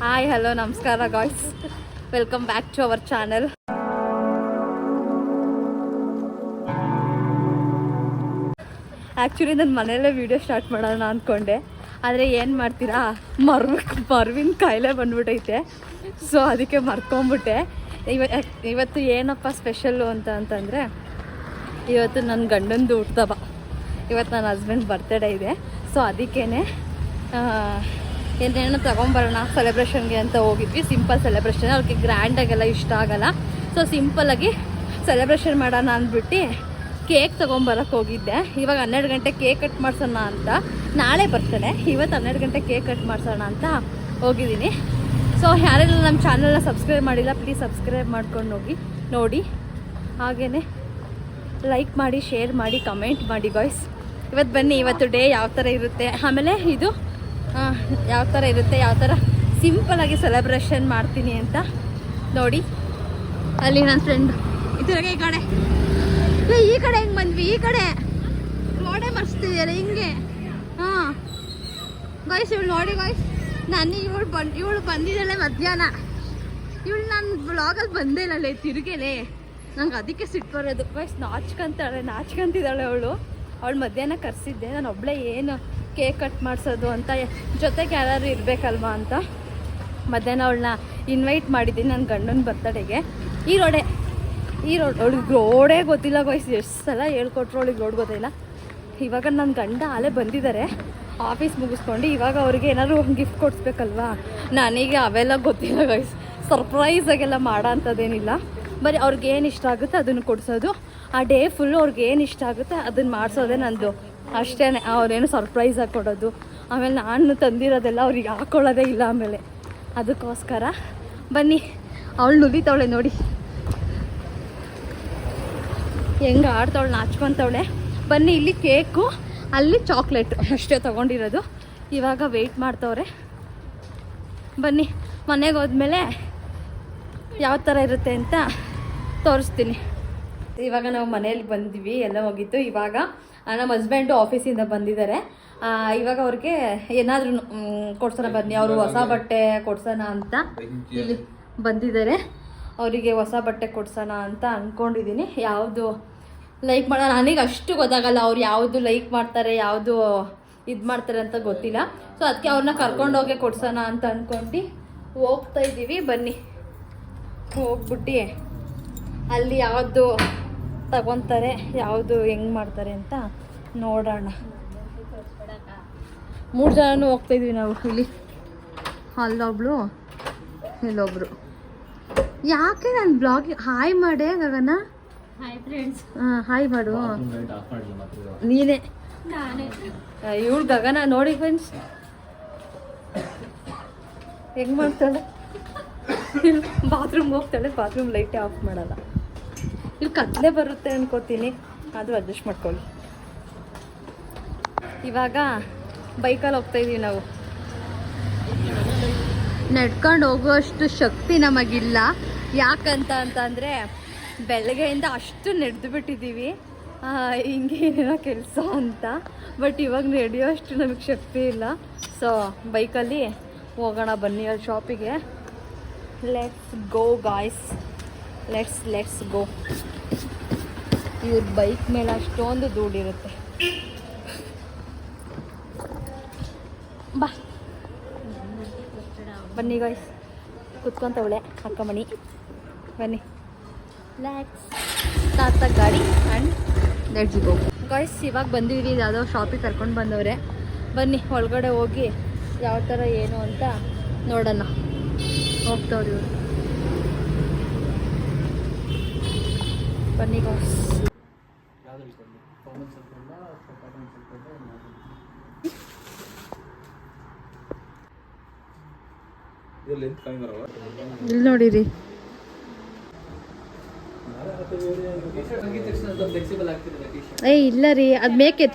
Hi hello ನಮಸ್ಕಾರ guys welcome back to our channel actually ನನ್ನ ಮನೆಯಲ್ಲೇ ವೀಡಿಯೋ ಸ್ಟಾರ್ಟ್ ಮಾಡೋಣ ಅಂದ್ಕೊಂಡೆ ಆದರೆ ಏನು ಮಾಡ್ತೀರಾ? ಮರ್ವ, ಮರ್ವಿನ ಕಾಯಿಲೆ ಬಂದ್ಬಿಟ್ಟೈತೆ ಸೊ ಅದಕ್ಕೆ ಮರ್ಕೊಂಬಿಟ್ಟೆ. ಇವ ಇವತ್ತು ಏನಪ್ಪ ಸ್ಪೆಷಲ್ಲು ಅಂತ ಅಂತಂದರೆ, ಇವತ್ತು ನನ್ನ ಗಂಡಂದು ಹುಟ್ಟದಬ್ಬ ಇವತ್ತು ನನ್ನ ಹಸ್ಬೆಂಡ್ ಬರ್ತಡೇ ಇದೆ. ಸೊ ಅದಕ್ಕೇ ಏನೇನೋ ತೊಗೊಂಬರೋಣ ಸೆಲೆಬ್ರೇಷನ್ಗೆ ಅಂತ ಹೋಗಿದ್ವಿ. Simple celebration. ಅವ್ರಿಗೆ ಗ್ರ್ಯಾಂಡಾಗೆಲ್ಲ ಇಷ್ಟ ಆಗಲ್ಲ. ಸೊ ಸಿಂಪಲ್ಲಾಗಿ ಸೆಲೆಬ್ರೇಷನ್ ಮಾಡೋಣ ಅಂದ್ಬಿಟ್ಟು ಕೇಕ್ ತೊಗೊಂಬರಕ್ಕೆ ಹೋಗಿದ್ದೆ. ಇವಾಗ ಹನ್ನೆರಡು ಗಂಟೆ ಕೇಕ್ ಕಟ್ ಮಾಡ್ಸೋಣ ಅಂತ. ನಾಳೆ ಬರ್ತೇನೆ. ಇವತ್ತು ಹನ್ನೆರಡು ಗಂಟೆ ಕೇಕ್ ಕಟ್ ಮಾಡ್ಸೋಣ ಅಂತ ಹೋಗಿದ್ದೀನಿ. ಸೊ ಯಾರೆಲ್ಲ ನಮ್ಮ ಚಾನಲ್ನ ಸಬ್ಸ್ಕ್ರೈಬ್ ಮಾಡಿಲ್ಲ ಪ್ಲೀಸ್ ಸಬ್ಸ್ಕ್ರೈಬ್ ಮಾಡ್ಕೊಂಡು ಹೋಗಿ. ನೋಡಿ. ಹಾಗೆಯೇ ಲೈಕ್ ಮಾಡಿ ಶೇರ್ ಮಾಡಿ ಕಮೆಂಟ್ ಮಾಡಿ ಗಾಯ್ಸ್ ಇವತ್ತು ಬನ್ನಿ. ಇವತ್ತು ಡೇ ಯಾವ ಥರ ಇರುತ್ತೆ? ಆಮೇಲೆ ಇದು ಯಾವ ಥರ ಇರುತ್ತೆ, ಯಾವ ಥರ ಸಿಂಪಲಾಗಿ ಸೆಲೆಬ್ರೇಷನ್ ಮಾಡ್ತೀನಿ ಅಂತ ನೋಡಿ. ಅಲ್ಲಿ ನನ್ನ ಫ್ರೆಂಡ್ ಇದ್ರಾಗೆ ಈ ಕಡೆ? ಈ ಕಡೆ ಹೆಂಗೆ ಬಂದ್ವಿ? ಈ ಕಡೆ. ರೋಡೇ ಮರ್ಸ್ತಿದ್ಯಾರ ಹಿಂಗೆ? ಹಾಂ. ಗಾಯ್ಸ್ ಇವಳು ನೋಡಿ ಗಾಯ್ಸ್ ನಾನು ಇವಳು ಬಂದು, ಇವಳು ಬಂದಿದ್ದಾಳೆ ಮಧ್ಯಾಹ್ನ. ಇವಳು ನಾನು ಬ್ಲಾಗಲ್ಲಿ ಬಂದೇ ತಿರುಗೇಲೆ. ನಂಗೆ ಅದಕ್ಕೆ ಸಿಟ್ಟು ಬರೋದು. ಗಾಯ್ಸ್ ನಾಚ್ಕೊಂತಾಳೆ, ನಾಚ್ಕೊಂತಿದ್ದಾಳೆ ಅವಳು. ಅವಳು ಮಧ್ಯಾಹ್ನ ಕರೆಸಿದ್ದೆ. ನಾನು ಒಬ್ಬಳೇ ಏನು ಕೇಕ್ ಕಟ್ ಮಾಡಿಸೋದು ಅಂತ ಜೊತೆಗೆ ಯಾರು ಇರಬೇಕಲ್ವಾ ಅಂತ. ಮಧ್ಯಾಹ್ನ ಅವಳನ್ನ ಇನ್ವೈಟ್ ಮಾಡಿದ್ದೀನಿ ನನ್ನ ಗಂಡನ ಬರ್ತಡೆಗೆ ಈ ರೋಡೆ ಈ ರೋಡ್ ಅವಳಿಗೆ ರೋಡೇ ಗೊತ್ತಿಲ್ಲ ವಯಸ್ಸು ಎಷ್ಟು ಸಲ ಹೇಳ್ಕೊಟ್ರು ಅವಳಿಗೆ ರೋಡ್ ಗೊತ್ತಿಲ್ಲ ಇವಾಗ ನನ್ನ ಗಂಡ ಅಲ್ಲೇ ಬಂದಿದ್ದಾರೆ ಆಫೀಸ್ ಮುಗಿಸ್ಕೊಂಡು ಇವಾಗ ಅವ್ರಿಗೆ ಏನಾದ್ರು ಗಿಫ್ಟ್ ಕೊಡಿಸ್ಬೇಕಲ್ವಾ? ನನಗೆ ಅವೆಲ್ಲ ಗೊತ್ತಿಲ್ಲ ಗೈಸ್ ಸರ್ಪ್ರೈಸಾಗೆಲ್ಲ ಮಾಡೋ ಅಂಥದ್ದೇನಿಲ್ಲ ಬರೀ ಅವ್ರಿಗೆ ಏನು ಇಷ್ಟ ಆಗುತ್ತೆ ಅದನ್ನು ಕೊಡಿಸೋದು. ಆ ಡೇ ಫುಲ್ಲು ಅವ್ರಿಗೆ ಏನು ಇಷ್ಟ ಆಗುತ್ತೆ ಅದನ್ನು ಮಾಡಿಸೋದೇ ನಂದು. ಅಷ್ಟೇ ಅವ್ರೇನು ಸರ್ಪ್ರೈಸಾಗಿ ಕೊಡೋದು. ಆಮೇಲೆ ನಾನು ತಂದಿರೋದೆಲ್ಲ ಅವ್ರಿಗೆ ಹಾಕೊಳ್ಳೋದೇ ಇಲ್ಲ ಆಮೇಲೆ. ಅದಕ್ಕೋಸ್ಕರ ಬನ್ನಿ, ಅವಳು ನುಲಿತವಳೆ ನೋಡಿ. ಹೆಂಗೆ ಆಡ್ತಾವಳೆ, ನಾಚ್ಕೊತಾವಳೆ. ಬನ್ನಿ, ಇಲ್ಲಿ ಕೇಕು, ಅಲ್ಲಿ ಚಾಕ್ಲೇಟ್ ಅಷ್ಟೇ ತೊಗೊಂಡಿರೋದು. ಇವಾಗ ವೆಯ್ಟ್ ಮಾಡ್ತವ್ರೆ. ಬನ್ನಿ, ಮನೆಗೆ ಹೋದ್ಮೇಲೆ ಯಾವ ಥರ ಇರುತ್ತೆ ಅಂತ ತೋರಿಸ್ತೀನಿ. ಇವಾಗ ನಾವು ಮನೇಲಿ ಬಂದ್ವಿ, ಎಲ್ಲ ಹೋಗಿತ್ತು ಇವಾಗ ನಮ್ಮ ಹಸ್ಬೆಂಡು ಆಫೀಸಿಂದ ಬಂದಿದ್ದಾರೆ. ಇವಾಗ ಅವ್ರಿಗೆ ಏನಾದರೂ ಕೊಡ್ಸೋಣ ಬನ್ನಿ ಅವರು ಹೊಸ ಬಟ್ಟೆ ಕೊಡ್ಸೋಣ ಅಂತ ಇಲ್ಲಿ ಬಂದಿದ್ದಾರೆ. ಅವರಿಗೆ ಹೊಸ ಬಟ್ಟೆ ಕೊಡ್ಸೋಣ ಅಂತ ಅಂದ್ಕೊಂಡಿದ್ದೀನಿ ಯಾವುದು ಲೈಕ್ ಮಾಡೋ ನನಗೆ ಅಷ್ಟು ಗೊತ್ತಾಗಲ್ಲ ಅವ್ರು ಯಾವುದು ಲೈಕ್ ಮಾಡ್ತಾರೆ ಯಾವುದು ಇದು ಮಾಡ್ತಾರೆ ಅಂತ ಗೊತ್ತಿಲ್ಲ. ಸೊ ಅದಕ್ಕೆ ಅವ್ರನ್ನ ಕರ್ಕೊಂಡೋಗಿ ಕೊಡ್ಸೋಣ ಅಂತ ಅಂದ್ಕೊಂಡು ಹೋಗ್ತಾ ಇದ್ದೀವಿ. ಬನ್ನಿ. ಹೋಗ್ಬಿಟ್ಟು ಅಲ್ಲಿ ಯಾವುದು ತಗೊತಾರೆ ಯಾವುದು ಹೆಂಗೆ ಮಾಡ್ತಾರೆ ಅಂತ ನೋಡೋಣ. ಮೂರು ಜನನೂ ಹೋಗ್ತಾ ಇದ್ವಿ ನಾವು ಇಲ್ಲಿ. ಅಲ್ಲೊಬ್ಳು ಇಲ್ಲೊಬ್ರು. ಯಾಕೆ ನಾನು ಬ್ಲಾಗ್ ಹಾಯ್ ಮಾಡೆ ಗಗನ? ಹಾಯ್ ಫ್ರೆಂಡ್ಸ್ ಹಾಂ ಹಾಯ್ ಮಾಡು. ನೀನೇ. ಇವಳು ಗಗನ ನೋಡಿ ಫ್ರೆಂಡ್ಸ್ ಹೆಂಗ್ ಮಾಡ್ತಾಳೆ? ಬಾತ್ರೂಮ್ ಹೋಗ್ತಾಳೆ ಬಾತ್ರೂಮ್ ಲೈಟೇ ಆಫ್ ಮಾಡಲ್ಲ. ಇಲ್ಲಿ ಕತ್ಲೆ ಬರುತ್ತೆ ಅನ್ಕೋತೀನಿ. ಅದು ಅಡ್ಜಸ್ಟ್ ಮಾಡ್ಕೊಳ್ಳಿ. ಇವಾಗ ಬೈಕಲ್ಲಿ ಹೋಗ್ತಾ ಇದೀವಿ ನಾವು. ನಡ್ಕೊಂಡು ಹೋಗುವಷ್ಟು ಶಕ್ತಿ ನಮಗಿಲ್ಲ. ಯಾಕಂತ ಅಂತಂದರೆ ಬೆಳಗ್ಗೆಯಿಂದ ಅಷ್ಟು ನಡೆದು ಬಿಟ್ಟಿದ್ದೀವಿ. ಹಿಂಗೆ ಏನೇನೋ ಕೆಲಸ ಅಂತ. ಬಟ್ ಇವಾಗ ನಡೆಯೋಷ್ಟು ನಮಗೆ ಶಕ್ತಿ ಇಲ್ಲ. ಸೊ ಬೈಕಲ್ಲಿ ಹೋಗೋಣ ಬನ್ನಿ ಅಲ್ಲಿ ಶಾಪಿಗೆ let's go guys let's let's go ಇವ್ರ ಬೈಕ್ ಮೇಲೆ ಅಷ್ಟೊಂದು ದುಡ್ಡಿರುತ್ತೆ ಬಾ. ಬನ್ನಿ ಗಾಯ್ಸ್ ಕುತ್ಕೊಂತವಳೆ ಅಕ್ಕಮಣಿ ಬನ್ನಿ. ಲ್ಯಾಕ್ಸ್ ತಾತ ಗಾಡಿ ಆ್ಯಂಡ್ ಲೆಟ್ಸ್ ಗೋ ಗಾಯ್ಸ್ ಇವಾಗ ಬಂದಿದ್ದೀವಿ ಯಾವುದೋ ಶಾಪಿಗೆ ಕರ್ಕೊಂಡು ಬಂದವ್ರೆ. ಬನ್ನಿ, ಒಳಗಡೆ ಹೋಗಿ ಯಾವ ಥರ ಏನು ಅಂತ ನೋಡೋಣ. ಹೋಗ್ತವ್ರಿ ಇವರು. ಬನ್ನಿ ಇಲ್ಲಿ ನೋಡಿರಿ. ಏ, ಇಲ್ಲ ರೀ, ಅದು ಮೇಕೆ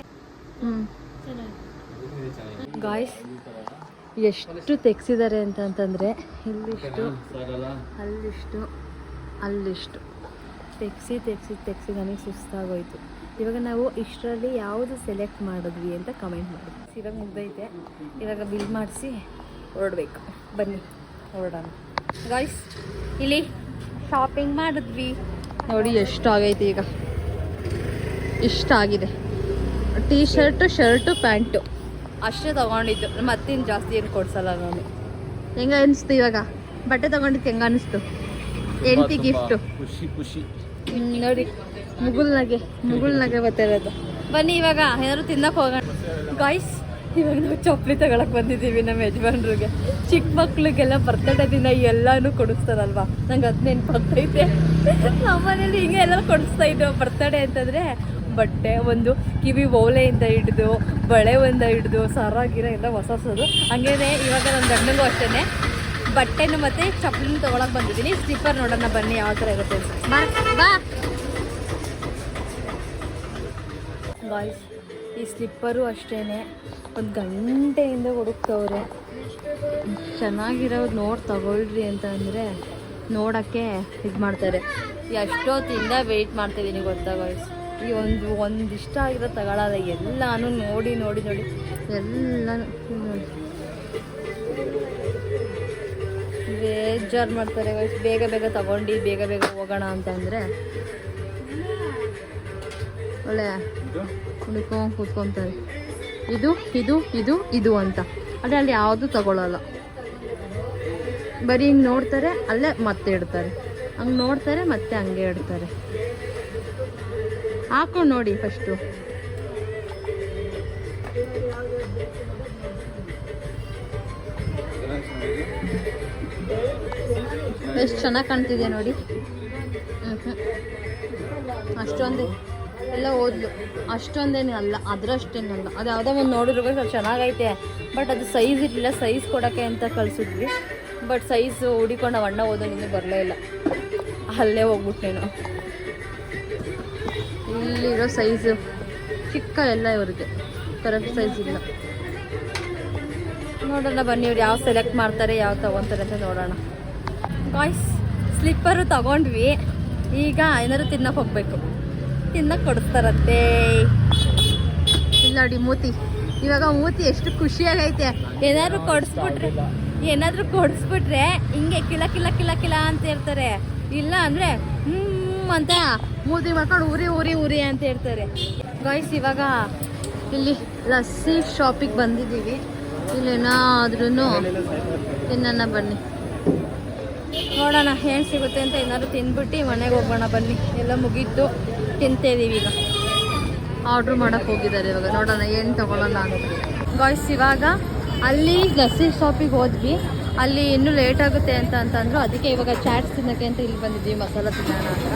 ಗಾಯ್ಸ್ ಎಷ್ಟು ತೆಗ್ಸಿದ್ದಾರೆ ಅಂತಂದರೆ, ಇಲ್ಲಿಷ್ಟು, ಅಲ್ಲಿಷ್ಟು ಅಲ್ಲಿಷ್ಟು. ತೆಗ್ಸಿ ತೆಗ್ಸಿ ತೆಗ್ಸಿ ನನಗೆ ಸುಸ್ತಾಗೋಯ್ತು. ಇವಾಗ ನಾವು ಇಷ್ಟರಲ್ಲಿ ಯಾವುದು ಸೆಲೆಕ್ಟ್ ಮಾಡಿದ್ವಿ ಅಂತ ಕಮೆಂಟ್ ಮಾಡಿ. ಇವಾಗ ಮುಗ್ದೈತೆ. ಇವಾಗ ಬಿಲ್ ಮಾಡಿಸಿ ಹೊರಡ್ಬೇಕು. ಬನ್ನಿ ಹೊರಡೋಣ. ಗಾಯ್ಸ್ ಇಲ್ಲಿ ಶಾಪಿಂಗ್ ಮಾಡಿದ್ವಿ. ನೋಡಿ ಎಷ್ಟಾಗೈತೆ ಈಗ. ಇಷ್ಟಾಗಿದೆ ಟೀ ಶರ್ಟು ಶರ್ಟು ಪ್ಯಾಂಟು ಅಷ್ಟೇ ತೊಗೊಂಡಿದ್ದು. ಮತ್ತೇನು ಜಾಸ್ತಿ ಏನು ಕೊಡ್ಸಲ್ಲ ನಾನು. ಹೆಂಗ ಅನಿಸ್ತು ಇವಾಗ? ಬಟ್ಟೆ ತೊಗೊಂಡಿದ್ದು ಹೆಂಗ ಅನಿಸ್ತು? ಎಂಟಿ ಗಿಫ್ಟು ಖುಷಿ ಖುಷಿ. ನೋಡಿ, ಮುಗುಲ್ ಲಗೆ ಬರ್ತಿರೋದು ಬನ್ನಿ, ಇವಾಗ ಏನಾದ್ರು ತಿನ್ನಕ್ಕೆ ಹೋಗೋಣ. ಗಾಯ್ಸ್ ಇವಾಗ ನಾವು ಚಪ್ಪಲಿ ತಗೊಳಕ್ ಬಂದಿದ್ದೀವಿ ನಮ್ಮ ಯಜಮಾನ್ರಿಗೆ. ಚಿಕ್ಕ ಮಕ್ಳಿಗೆಲ್ಲ ಬರ್ತಡೇ ದಿನ ಎಲ್ಲಾನು ಕೊಡಿಸ್ತಾರಲ್ವಾ? ನಂಗೆ ಅದ್ ನೆನ್ಪಾಗ್ತೈತೆ ನಮ್ಮ ಮನೇಲಿ ಹಿಂಗೆ ಎಲ್ಲ ಕೊಡಿಸ್ತಾ ಇದ್ರು ಬರ್ತಡೇ ಅಂತಂದ್ರೆ. ಬಟ್ಟೆ ಒಂದು ಕಿವಿ ಓಲೆಯಿಂದ ಹಿಡಿದು, ಬಳೆ ಒಂದ ಹಿಡಿದು, ಸರ, ಗಿರ ಎಲ್ಲ ಹೊಸ ಹೊಸದು. ಹಂಗೇನೆ ಇವಾಗ ನನ್ನ ಗಂಡನಿಗೂ ಅಷ್ಟೇ ಬಟ್ಟೆನು ಮತ್ತೆ ಚಪ್ಪಲಿನ ತೊಗೊಳಕ್ ಬಂದಿದ್ದೀನಿ. ಸ್ಲಿಪ್ಪರ್ ನೋಡೋಣ ಬನ್ನಿ ಯಾವ ಥರ ಇರುತ್ತೆ. ಬಾ ಬಾಯ್ಸ್ ಈ ಸ್ಲಿಪ್ಪರು ಅಷ್ಟೇನೆ. ಒಂದು ಗಂಟೆಯಿಂದ ಹುಡುಕ್ತವ್ರೆ. ಚೆನ್ನಾಗಿರೋದು ನೋಡಿ ತಗೊಳ್ರಿ ಅಂತ ಅಂದರೆ ನೋಡೋಕ್ಕೆ ಇದು ಮಾಡ್ತಾರೆ. ಎಷ್ಟೊತ್ತಿಂದ ವೆಯ್ಟ್ ಮಾಡ್ತಿದ್ದೀನಿ ಗೊತ್ತಾ ಬಾಯ್ಸ್ ಈ ಒಂದು ಒಂದಿಷ್ಟ ಆಗಿರೋ ತಗೊಳ್ಳೋದ ಎಲ್ಲಾನು ನೋಡಿ ನೋಡಿ ನೋಡಿ. ಎಲ್ಲನೂ ಬೇಜಾರು ಮಾಡ್ತಾರೆ. ಬೇಗ ಬೇಗ ತಗೊಂಡು, ಬೇಗ ಬೇಗ ಹೋಗೋಣ ಅಂತ ಅಂದರೆ ಒಳ್ಳೆ ಕುಣಿಕೊಂಡು ಕೂತ್ಕೊಂತಾರೆ. ಇದು ಇದು ಇದು ಇದು ಅಂತ. ಆದರೆ ಅಲ್ಲಿ ಯಾವುದು ತಗೊಳ್ಳಲ್ಲ ಬರೀ ಹಿಂಗೆ ನೋಡ್ತಾರೆ, ಅಲ್ಲೇ ಮತ್ತೆ ಇಡ್ತಾರೆ. ಹಂಗೆ ನೋಡ್ತಾರೆ, ಮತ್ತೆ ಹಂಗೆ ಇಡ್ತಾರೆ. ಹಾಕೊಂಡು ನೋಡಿ ಫಸ್ಟು ಎಷ್ಟು ಚೆನ್ನಾಗಿ ಕಾಣ್ತಿದೆ ನೋಡಿ. ಅಷ್ಟೊಂದೇ. ಎಲ್ಲ ಓದ್ಲು. ಅಷ್ಟೊಂದೇನು ಅಲ್ಲ ಅದರಷ್ಟೇನಲ್ಲ ಅದು ಯಾವುದೋ ಒಂದು ನೋಡಿದ್ರು ಸ್ವಲ್ಪ ಚೆನ್ನಾಗೈತೆ. ಬಟ್ ಅದು ಸೈಜ್ ಇರಲಿಲ್ಲ ಸೈಜ್ ಕೊಡೋಕ್ಕೆ ಅಂತ ಕಳಿಸಿದ್ವಿ. ಬಟ್ ಸೈಜ್ ಹುಡಿಕೊಂಡು ನಾವು ಅಣ್ಣ ಓದೋ ನಿಮಗೆ ಬರಲೇ ಇಲ್ಲ. ಅಲ್ಲೇ ಹೋಗ್ಬಿಟ್ಟೇನು ಇಲ್ಲಿರೋ ಸೈಜು ಚಿಕ್ಕ ಎಲ್ಲ ಇವ್ರಿಗೆ. ಕರೆಕ್ಟ್ ಸೈಜ್ ಇಲ್ಲ. ನೋಡೋಣ ಬನ್ನಿ ಇವ್ರು ಯಾವ ಸೆಲೆಕ್ಟ್ ಮಾಡ್ತಾರೆ, ಯಾವ ತಗೊತಾರೆ ಅಂತ ನೋಡೋಣ. ಬಾಯ್ಸ್ ಸ್ಲಿಪ್ಪರು ತಗೊಂಡ್ವಿ. ಈಗ ಏನಾದ್ರು ತಿನ್ನಕ್ಕೆ ಹೋಗ್ಬೇಕು. ತಿನ್ನಕ್ಕೆ ಕೊಡಿಸ್ತಾರಂತೆ. ನೋಡಿ ಮೂತಿ. ಇವಾಗ ಮೂತಿ ಎಷ್ಟು ಖುಷಿಯಾಗೈತೆ. ಏನಾದ್ರು ಕೊಡಿಸ್ಬಿಟ್ರೆ ಏನಾದ್ರು ಕೊಡಿಸ್ಬಿಟ್ರೆ ಹಿಂಗೆ ಕಿಲ ಕಿಲ ಕಿಲ ಕಿಲ ಅಂತ ಇರ್ತಾರೆ ಇಲ್ಲ ಅಂದ್ರೆ ಹ್ಮ್ ಅಂತ ಮೂತಿ ಮಾಡ್ಕೊಂಡು ಉರಿ ಉರಿ ಉರಿ ಅಂತ ಇರ್ತಾರೆ ಗಾಯ್ಸ್ ಇವಾಗ ಇಲ್ಲಿ ಲಸ್ಸಿ ಶಾಪಿಗೆ ಬಂದಿದ್ದೀವಿ. ಇಲ್ಲೇನಾದ್ರೂ ತಿನ್ನೋಣ ಬನ್ನಿ. ನೋಡೋಣ ಏನು ಸಿಗುತ್ತೆ ಅಂತ ಏನಾದ್ರು ತಿಂದ್ಬಿಟ್ಟು ಮನೆಗೆ ಹೋಗೋಣ ಬನ್ನಿ. ಎಲ್ಲ ಮುಗಿದ್ದು ತಿಂತೇದೀವಿ ಈಗ. ಆರ್ಡ್ರ್ ಮಾಡಕ್ಕೆ ಹೋಗಿದ್ದಾರೆ ಇವಾಗ. ನೋಡೋಣ ಏನು ತಗೊಳ್ಳೋಣ ಅಂತ. ಬಾಯ್ಸ್ ಇವಾಗ ಅಲ್ಲಿ ಲಸ್ಸಿ ಶಾಪಿಗೆ ಹೋದ್ವಿ. ಅಲ್ಲಿ ಇನ್ನೂ ಲೇಟ್ ಆಗುತ್ತೆ ಅಂತ ಅಂತಂದ್ರು. ಅದಕ್ಕೆ ಇವಾಗ ಚಾಟ್ಸ್ ತಿನ್ನೋಕ್ಕೆ ಅಂತ ಇಲ್ಲಿ ಬಂದಿದ್ದೀವಿ ಮಸಾಲ ತಿನ್ನೋಣ ಅಂತ.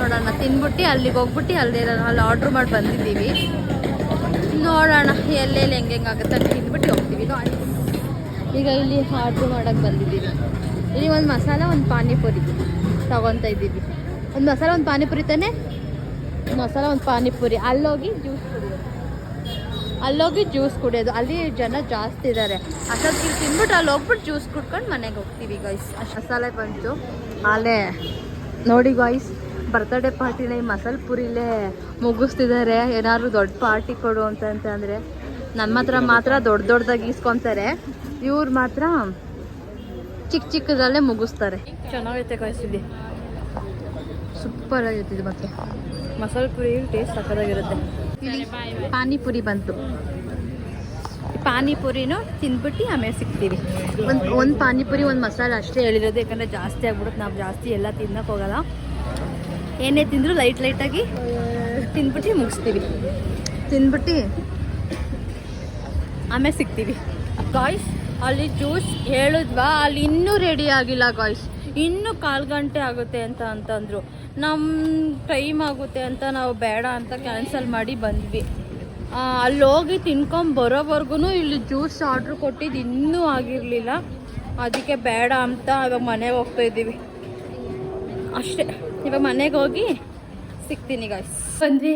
ನೋಡೋಣ ತಿಂದ್ಬಿಟ್ಟು ಅಲ್ಲಿಗೆ ಹೋಗ್ಬಿಟ್ಟು ಅಲ್ಲಿ ಅಲ್ಲಿ ಆರ್ಡ್ರ್ ಮಾಡಿ ಬಂದಿದ್ದೀವಿ. ನೋಡೋಣ, ಎಲ್ಲೆಲ್ಲಿ ಹೆಂಗೆ ಹೆಂಗಾಗುತ್ತೆ ಅಂತ ತಿಂದ್ಬಿಟ್ಟು ಹೋಗ್ತೀವಿ. ಗಾಯ್ಸ್ ಈಗ ಇಲ್ಲಿ ಆರ್ಡ್ರ್ ಮಾಡೋಕ್ಕೆ ಬಂದಿದ್ದೀವಿ. ಇಲ್ಲಿ ಒಂದು ಮಸಾಲ, ಒಂದು ಪಾನಿಪುರಿ ತಗೊತಾ ಇದ್ದೀವಿ. ಒಂದು ಮಸಾಲ, ಒಂದು ಪಾನಿಪುರಿ ತಾನೆ? ಮಸಾಲ, ಒಂದು ಪಾನಿಪುರಿ. ಅಲ್ಲೋಗಿ ಜ್ಯೂಸ್ ಕುಡಿಯೋದು. ಅಲ್ಲೋಗಿ ಜ್ಯೂಸ್ ಕುಡಿಯೋದು. ಅಲ್ಲಿ ಜನ ಜಾಸ್ತಿ ಇದ್ದಾರೆ ಅಷ್ಟೊತ್ತಿಗೆ ತಿಂದ್ಬಿಟ್ಟು ಅಲ್ಲಿ ಹೋಗ್ಬಿಟ್ಟು ಜ್ಯೂಸ್ ಕುಡ್ಕೊಂಡು ಮನೆಗೆ ಹೋಗ್ತೀವಿ ಗಾಯ್ಸ್ ಅಷ್ಟು ಮಸಾಲೆ ಬಂತು. ಅಲ್ಲೇ ನೋಡಿ ಗಾಯ್ಸ್ ಬರ್ತಡೇ ಪಾರ್ಟಿನ ಈ ಮಸಾಲೆ ಪುರಿಲೇ ಮುಗಿಸ್ತಿದ್ದಾರೆ ಏನಾದ್ರು ದೊಡ್ಡ ಪಾರ್ಟಿ ಕೊಡು ಅಂತ ಅಂತಂದರೆ ನಮ್ಮ ಹತ್ರ ಮಾತ್ರ ದೊಡ್ಡ ದೊಡ್ಡದಾಗಿ ಇಸ್ಕೊತಾರೆ ಇವ್ರು ಮಾತ್ರ ಚಿಕ್ಕ ಚಿಕ್ಕದಲ್ಲೇ ಮುಗಿಸ್ತಾರೆ. ಚೆನ್ನಾಗೈತೆ ಕಳಿಸಿದ್ವಿ ಸೂಪರ್ ಇದು ಮತ್ತೆ. ಮಸಾಲೆ ಪುರಿ ಟೇಸ್ಟ್ ಸಕ್ಕದಾಗಿರುತ್ತೆ ಪಾನಿಪುರಿ ಬಂತು. ಪಾನಿಪುರಿನೂ ತಿಂದ್ಬಿಟ್ಟು ಆಮೇಲೆ ಸಿಗ್ತೀವಿ. ಒಂದು ಒಂದು ಪಾನಿಪುರಿ ಒಂದು ಮಸಾಲೆ ಅಷ್ಟೇ ಹೇಳಿರೋದು. ಯಾಕಂದರೆ ಜಾಸ್ತಿ ಆಗ್ಬಿಡುತ್ತೆ. ನಾವು ಜಾಸ್ತಿ ಎಲ್ಲ ತಿನ್ನಕ್ಕೆ ಹೋಗಲ್ಲ. ಏನೇ ತಿಂದರೂ ಲೈಟ್ ಲೈಟಾಗಿ ತಿಂದ್ಬಿಟ್ಟು ಮುಗಿಸ್ತೀವಿ. ತಿಂದ್ಬಿಟ್ಟು ಆಮೇಲೆ ಸಿಗ್ತೀವಿ. ಗಾಯ್ಸ್ ಅಲ್ಲಿ ಜ್ಯೂಸ್ ಹೇಳಿದ್ವಾ? ಅಲ್ಲಿ ಇನ್ನೂ ರೆಡಿ ಆಗಿಲ್ಲ ಗಾಯ್ಸ್ ಇನ್ನೂ ಕಾಲು ಗಂಟೆ ಆಗುತ್ತೆ ಅಂತ ಅಂತಂದರು. ನಮ್ಮ ಟೈಮ್ ಆಗುತ್ತೆ ಅಂತ ನಾವು ಬೇಡ ಅಂತ ಕ್ಯಾನ್ಸಲ್ ಮಾಡಿ ಬಂದ್ವಿ. ಅಲ್ಲಿ ಹೋಗಿ ತಿನ್ಕೊಂಡು ಬರೋವರೆಗೂ ಇಲ್ಲಿ ಜ್ಯೂಸ್ ಆರ್ಡ್ರ್ ಕೊಟ್ಟಿದ್ದು ಇನ್ನೂ ಆಗಿರಲಿಲ್ಲ. ಅದಕ್ಕೆ ಬೇಡ ಅಂತ ಇವಾಗ ಮನೆಗೆ ಹೋಗ್ತಾ ಇದ್ದೀವಿ. ಅಷ್ಟೇ. ಇವಾಗ ಮನೆಗೆ ಹೋಗಿ ಸಿಗ್ತೀನಿ ಗಾಯ್ಸ್ ಬಂದ್ವಿ.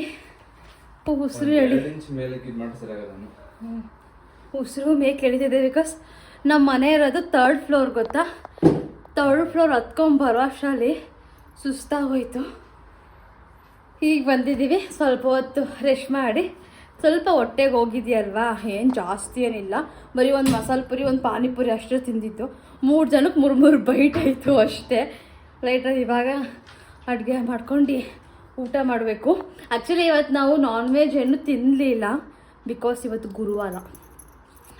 ಉಸಿರು ಹೇಳಿ ಉಸಿರು ಮೇಕ್ ಎಳಿತಿದೆ ಬಿಕಾಸ್ ನಮ್ಮ ಮನೆ ಇರೋದು ತರ್ಡ್ ಫ್ಲೋರ್ ಗೊತ್ತಾ? ತರ್ಡ್ ಫ್ಲೋರ್ ಹತ್ಕೊಂಡ್ ಬರೋ ಸುಸ್ತಾ ಸುಸ್ತಾಗೋಯ್ತು ಈಗ ಬಂದಿದ್ದೀವಿ ಸ್ವಲ್ಪ ಹೊತ್ತು ರೆಸ್ಟ್ ಮಾಡಿ. ಸ್ವಲ್ಪ ಹೊಟ್ಟೆಗೆ ಹೋಗಿದೆಯಲ್ವಾ? ಏನು ಜಾಸ್ತಿ ಏನಿಲ್ಲ. ಬರೀ ಒಂದು ಮಸಾಲೆ ಪುರಿ ಒಂದು ಪಾನಿಪುರಿ ಅಷ್ಟೇ ತಿಂದಿದ್ದು. ಮೂರು ಜನಕ್ಕೆ ಮೂರು ಮೂರು ಬೈಟ್ ಆಯಿತು ಅಷ್ಟೇ. ಲೈಟಾಗಿ ಇವಾಗ ಅಡುಗೆ ಮಾಡ್ಕೊಂಡು ಊಟ ಮಾಡಬೇಕು. ಆ್ಯಕ್ಚುಲಿ ಇವತ್ತು ನಾವು ನಾನ್ ವೆಜ್ ಏನು ತಿನ್ನಲಿಲ್ಲ ಬಿಕಾಸ್ ಇವತ್ತು ಗುರುವಾರ.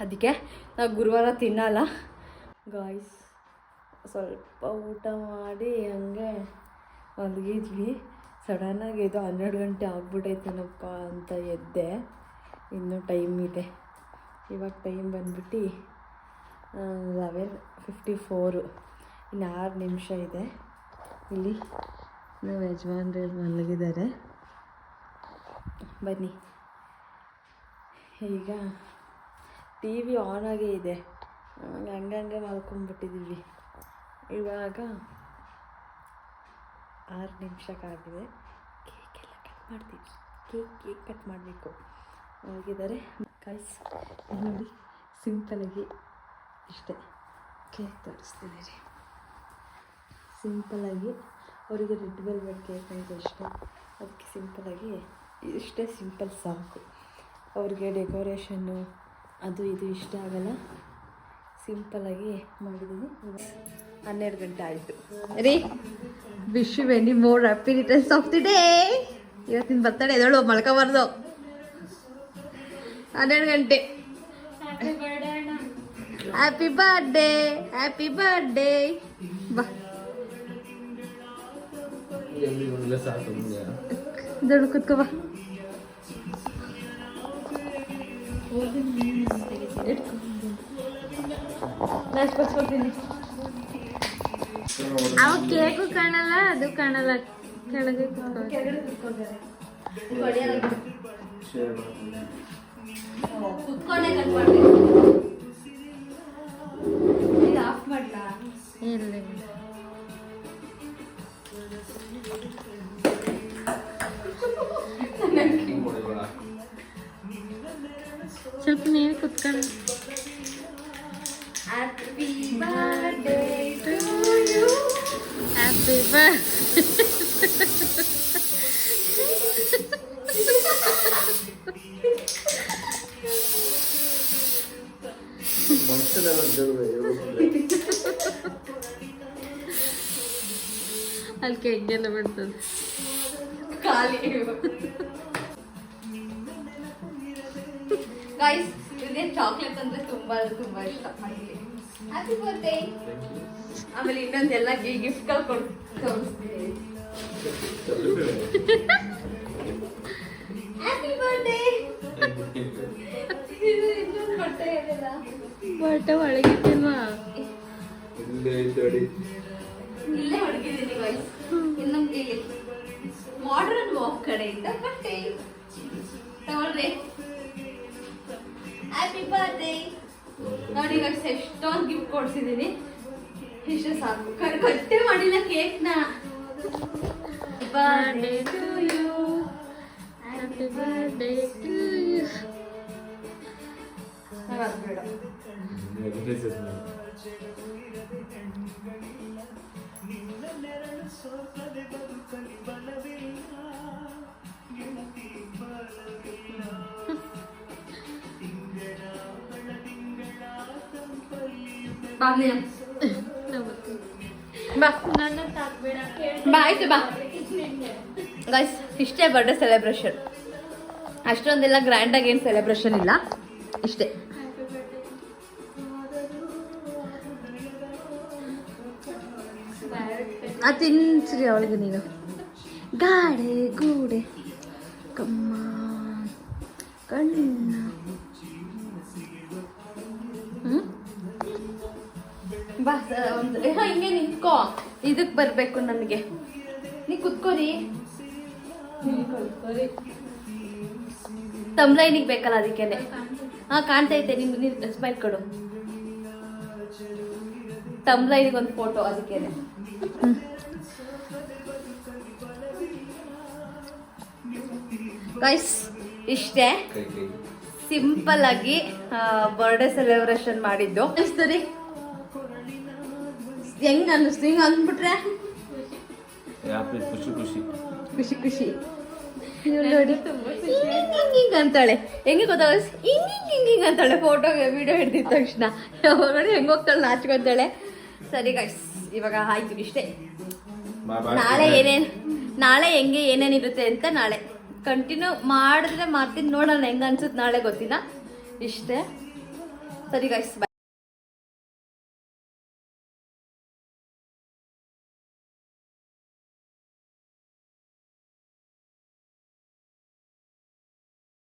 ಅದಕ್ಕೆ ನಾವು ಗುರುವಾರ ತಿನ್ನಲ್ಲ. ಗಾಯ್ಸ್ ಸ್ವಲ್ಪ ಊಟ ಮಾಡಿ ಹಂಗೆ ಮಲಗಿದ್ವಿ. ಸಡನ್ನಾಗಿ ಇದು ಹನ್ನೆರಡು ಗಂಟೆ ಆಗ್ಬಿಟ್ಟೈತೇನಪ್ಪ ಅಂತ ಎದ್ದೆ. ಇನ್ನೂ ಟೈಮ್ ಇದೆ. ಇವಾಗ ಟೈಮ್ ಬಂದ್ಬಿಟ್ಟು ಲೆವೆನ್ ಫಿಫ್ಟಿ ಫೋರು ಇನ್ನು ಆರು ನಿಮಿಷ ಇದೆ. ಇಲ್ಲಿ ನಮ್ಮ ಯಜಮಾನ್ರು ಮಲಗಿದ್ದಾರೆ ಬನ್ನಿ. ಈಗ ಟಿ ವಿ ಆಗೇ ಇದೆ. ಹಂಗೆ ಹಂಗಂಗೆ ಮಲ್ಕೊಂಡ್ಬಿಟ್ಟಿದ್ದೀವಿ ಇವಾಗ ಆರು ನಿಮಿಷಕ್ಕಾಗಿದೆ. ಕೇಕ್ ಎಲ್ಲ ಕಟ್ ಮಾಡ್ತೀವಿ. ಕೇಕ್ ಕೇಕ್ ಕಟ್ ಮಾಡಬೇಕು. ಹೋಗಿದ್ದಾರೆ ಕಾಯ್ಸ್ ನೋಡಿ ಸಿಂಪಲಾಗಿ ಇಷ್ಟೇ. ಕೇಕ್ ತೋರಿಸ್ತಿದ್ದೀರಿ ಸಿಂಪಲಾಗಿ ಅವರಿಗೆ ರೆಡ್ ವೆಲ್ವೆಟ್ ಕೇಕ್ ಅಂತ ಇಷ್ಟ. ಅದಕ್ಕೆ ಸಿಂಪಲಾಗಿ ಇಷ್ಟೇ ಸಿಂಪಲ್ ಸಾಕು. ಅವ್ರಿಗೆ ಡೆಕೋರೇಷನ್ನು ಅದು ಇದು ಇಷ್ಟ ಆಗಲ್ಲ. ಸಿಂಪಲಾಗಿ ಮಾಡಿದ್ದೀನಿ ಹನ್ನೆರಡು ಗಂಟೆ ಆಯಿತು. ರೀ wish you many more happy returns of the day ಇವತ್ತಿನ ಬರ್ತಡೆ ಎದಳು ಮಲ್ಕೋಬಾರ್ದು ಹನ್ನೆರಡು ಗಂಟೆ. ಹ್ಯಾಪಿ ಬರ್ಡೇ ಹ್ಯಾಪಿ ಬರ್ಡೇ ದೊಡ್ಡ ಕುತ್ಕೋ ಬಾ. ನಾನು ಕೊಡ್ತೀನಿ. ಅವ ಕೇಕು ಕಾಣಲ್ಲ ಅದು ಕಾಣಲ್ಲ. ಕೆಳಗೆ ಕುತ್ಕೊಂಡೆ ಸ್ವಲ್ಪ ನೀನು ಕುತ್ಕೊಂಡು happy birthday to you happy birthday ಮನುಷ್ಯನೆಲ್ಲ ದೇವ್ರು ಅಲ್ಲಿ ಕೆಗ್ಗೆಲ್ಲ ಬಿಡ್ತದೆ ಖಾಲಿ ಗೈಸ್ ಇವ್ರಿಗೆ ಚಾಕ್ಲೇಟ್ ಅಂದ್ರೆ ತುಂಬಾ ತುಂಬಾ ಇಷ್ಟ ಹ್ಯಾಪಿ ಬರ್ಡೇ ಆಮೇಲೆ ಇನ್ನೊಂದೆಲ್ಲ ಗಿಫ್ಟ್ಗಳು ಕೊಟ್ಟು ತೋರಿಸ್ತೀನಿ. ಹ್ಯಾಪಿ ಬರ್ಡೇ ಇದು ಇನ್ನೊಂದು ಬಟ್ಟೆ ಏನಿಲ್ಲ? ಬಟ್ಟೆ ಒಳಗಿಟ್ಟಿಲ್ವಾ? ಇಲ್ಲೇ ಐತಡಿ ಇಲ್ಲೇ ಹೊಡಗಿದ್ದೀನಿ ಗೈಸ್ ಇನ್ನೊಂದು ಇಲ್ಲಿ ಮಾಡ್ರನ್ ವಾಕ್ ಕಡೆಯಿಂದ ಬಟ್ಟೆ. ತಗೊಳ್ರಿ. ಹ್ಯಾಪಿ ಬರ್ಡೇ ನೋಡಿ ಗೈಸ್ ಎಷ್ಟೊಂದು ಗಿಫ್ಟ್ ಕೊಡ್ಸಿದ್ದೀನಿ ಇಷ್ಟು ಸಾಕು. ಕ- ಕಟ್ಟೆ ಮಾಡಿಲ್ಲ ಕೇಕ್ನ. Birthday to you happy birthday to you ಬೇಡ ಬಾ ನೀನು. ಬಾ ನನ್ನ ತಾಕ್ಬೇಡ ಬಾ. ಆಯ್ತು, ಬಾ. ಗೈಸ್ ಇಷ್ಟೇ ಬರ್ಡೇ ಸೆಲೆಬ್ರೇಷನ್ ಅಷ್ಟೊಂದೆಲ್ಲ ಗ್ರ್ಯಾಂಡಾಗಿ ಏನು ಸೆಲೆಬ್ರೇಷನ್ ಇಲ್ಲ. ಇಷ್ಟೇ. ಆ ತಿನ್ಸ್ರಿ ಅವಳಿಗೆ ನೀನು. ಗಾಡೆ ಗೂಡೆ, ಕಮ್ಮ, ಕಣ್ಣ. ಹಿಂಗೆ ನಿಂತ್ಕೋ. ಇದಕ್ಕೆ ಬರಬೇಕು ನನಗೆ ನೀ ಕುತ್ಕೋರಿ. ತಮ್ಲೈನಿಗೆ ಬೇಕಲ್ಲ ಅದಕ್ಕೆ ಹಾ ಕಾಣ್ತಾ ಐತೆ ನಿಮ್ಗೆ ನೀನು ಸ್ಮೈಲ್ ಕೊಡು. ತಮ್ಲೈನಿಗೆ ಒಂದು ಫೋಟೋ ಅದಕ್ಕೆ ಗೈಸ್ ಇಷ್ಟೇ. ಸಿಂಪಲ್ ಆಗಿ ಬರ್ಡೇ ಸೆಲೆಬ್ರೇಷನ್ ಮಾಡಿದ್ದು. ಸರಿ ರೀ. ಹೆಂಗ್ ಅನ್ನಿಸ್ತು? ಹಿಂಗ್ ಅಂದ್ಬಿಟ್ರೆ? ಹ್ಯಾಪಿ ಖುಷಿ ಖುಷಿ? ಖುಷಿ ಖುಷಿ. ಇವ್ಳು ನೋಡಿ. ಹಿಂಗ್ ಹಿಂಗ್ ಹಿಂಗ್ ಅಂತಾಳೆ ಹೆಂಗೆ ಗೊತ್ತಾಗ ಹಿಂಗ್ ಹಿಂಗ್ ಹಿಂಗ್ ಹಿಂಗ್ ಅಂತಾಳೆ ಫೋಟೋ ವಿಡಿಯೋ ಹಿಡ್ದಿದ ತಕ್ಷಣ. ನೋಡಿ ಹೆಂಗ್ ಹೋಗ್ತಾಳೆ ನಾಚ್ಕೊಂತಾಳೆ. ಸರಿ ಗಾಯ್ಸ್ ಇವಾಗ ಆಯ್ತು ಇಷ್ಟೇ. ನಾಳೆ ಏನೇನ್ ನಾಳೆ ಹೆಂಗೆ ಏನೇನಿರುತ್ತೆ ಅಂತ ನಾಳೆ. ಕಂಟಿನ್ಯೂ ಮಾಡಿದ್ರೆ ಮಾಡ್ತೀನಿ ನೋಡೋಣ ಹೆಂಗ ಅನ್ಸುತ್ತೆ ನಾಳೆ ಗೊತ್ತಿಲ್ಲ. ಇಷ್ಟೇ. ಸರಿ ಗಾಯ್ಸ್ ಬಾಯ್